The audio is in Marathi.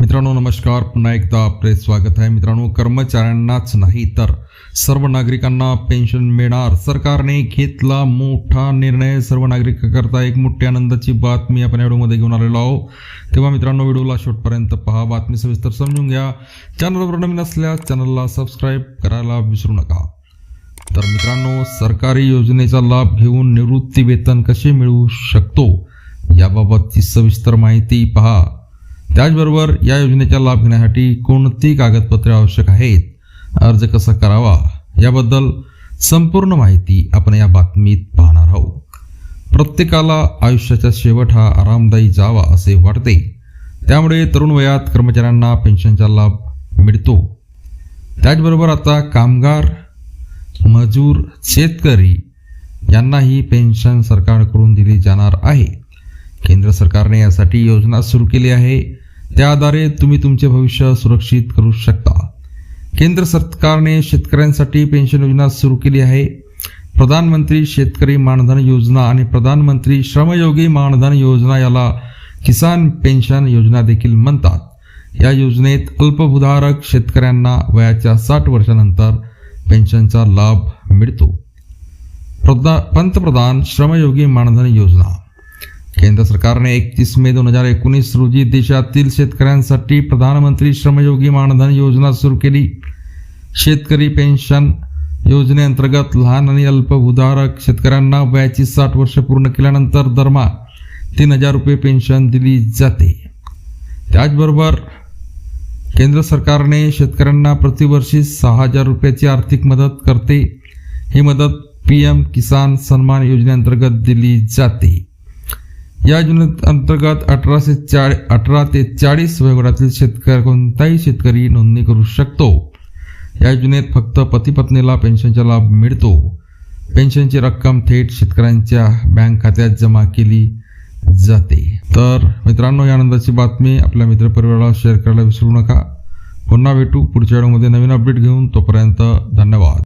मित्रांनो नमस्कार. पुन्हा एकदा आपले स्वागत आहे. मित्रांनो कर्मचाऱ्यांनाच नाही तर सर्व नागरिकांना पेन्शन मिळणार. सरकारने घेतला मोठा निर्णय. सर्व नागरिकांकरता एक मोठी आनंदाची बातमी आपण या व्हिडिओमध्ये घेऊन आलेलो आहोत. तेव्हा मित्रांनो व्हिडिओला शेवटपर्यंत पहा. बातमी सविस्तर समजून घ्या. चॅनलवर नवीन असल्यास चॅनलला सबस्क्राईब करायला विसरू नका. तर मित्रांनो सरकारी योजनेचा लाभ घेऊन निवृत्ती वेतन कसे मिळवू शकतो? याबाबतची सविस्तर माहिती पहा. त्याचबरोबर या योजनेचा लाभ घेण्यासाठी कोणती कागदपत्रे आवश्यक आहेत अर्ज कसा करावा याबद्दल संपूर्ण माहिती आपण या बातमीत पाहणार आहोत. प्रत्येकाला आयुष्याचा शेवट हा आरामदायी जावा असे वाटते. त्यामुळे तरुण वयात कर्मचाऱ्यांना पेन्शनचा लाभ मिळतो. त्याचबरोबर आता कामगार मजूर शेतकरी यांनाही पेन्शन सरकारकडून दिली जाणार आहे. केंद्र सरकारने यासाठी योजना सुरू केली आहे. त्याद्वारे तुम्ही तुमचे भविष्य सुरक्षित करू शकता. केंद्र सरकारने शेतकऱ्यांसाठी पेन्शन योजना सुरू केली आहे. प्रधानमंत्री शेतकरी मानधन योजना आणि प्रधानमंत्री श्रमयोगी मानधन योजना याला किसान पेन्शन योजना देखील म्हणतात. या योजनेत अल्पभूधारक शेतकऱ्यांना वयाच्या साठ वर्षानंतर पेन्शनचा लाभ मिळतो. प्रधा पंतप्रधान श्रमयोगी मानधन योजना. केंद्र सरकारने एकतीस मे दोन हज़ार एकोणीस रोजी देशातील शेतकऱ्यांसाठी प्रधानमंत्री श्रमयोगी मानधन योजना सुरू केली. शेतकरी पेन्शन योजनेअंतर्गत लहान आणि अल्पभूधारक शेतकऱ्यांना वयाची साठ वर्ष पूर्ण केल्यानंतर दरमहा तीन हज़ार रुपये पेन्शन दिली जाते. त्याचबरोबर केंद्र सरकारने शेतकऱ्यांना प्रतिवर्षी सहा हज़ार रुपयाची आर्थिक मदत करते. ही मदत पी एम किसान सन्मान योजनेअंतर्गत दिली जाते. या योजनेअंतर्गत अठराशे चाळी अठरा ते चाळीस वयोगटातील शेतकरी कोणताही शेतकरी नोंदणी करू शकतो. या योजनेत फक्त पती पत्नीला पेन्शनचा लाभ मिळतो. पेन्शनची रक्कम थेट शेतकऱ्यांच्या बँक खात्यात जमा केली जाते. तर मित्रांनो या आनंदाची बातमी आपल्या मित्रपरिवाराला शेअर करायला विसरू नका. पुन्हा भेटू पुढच्या व्हिडिओमध्ये नवीन अपडेट घेऊन तोपर्यंत धन्यवाद.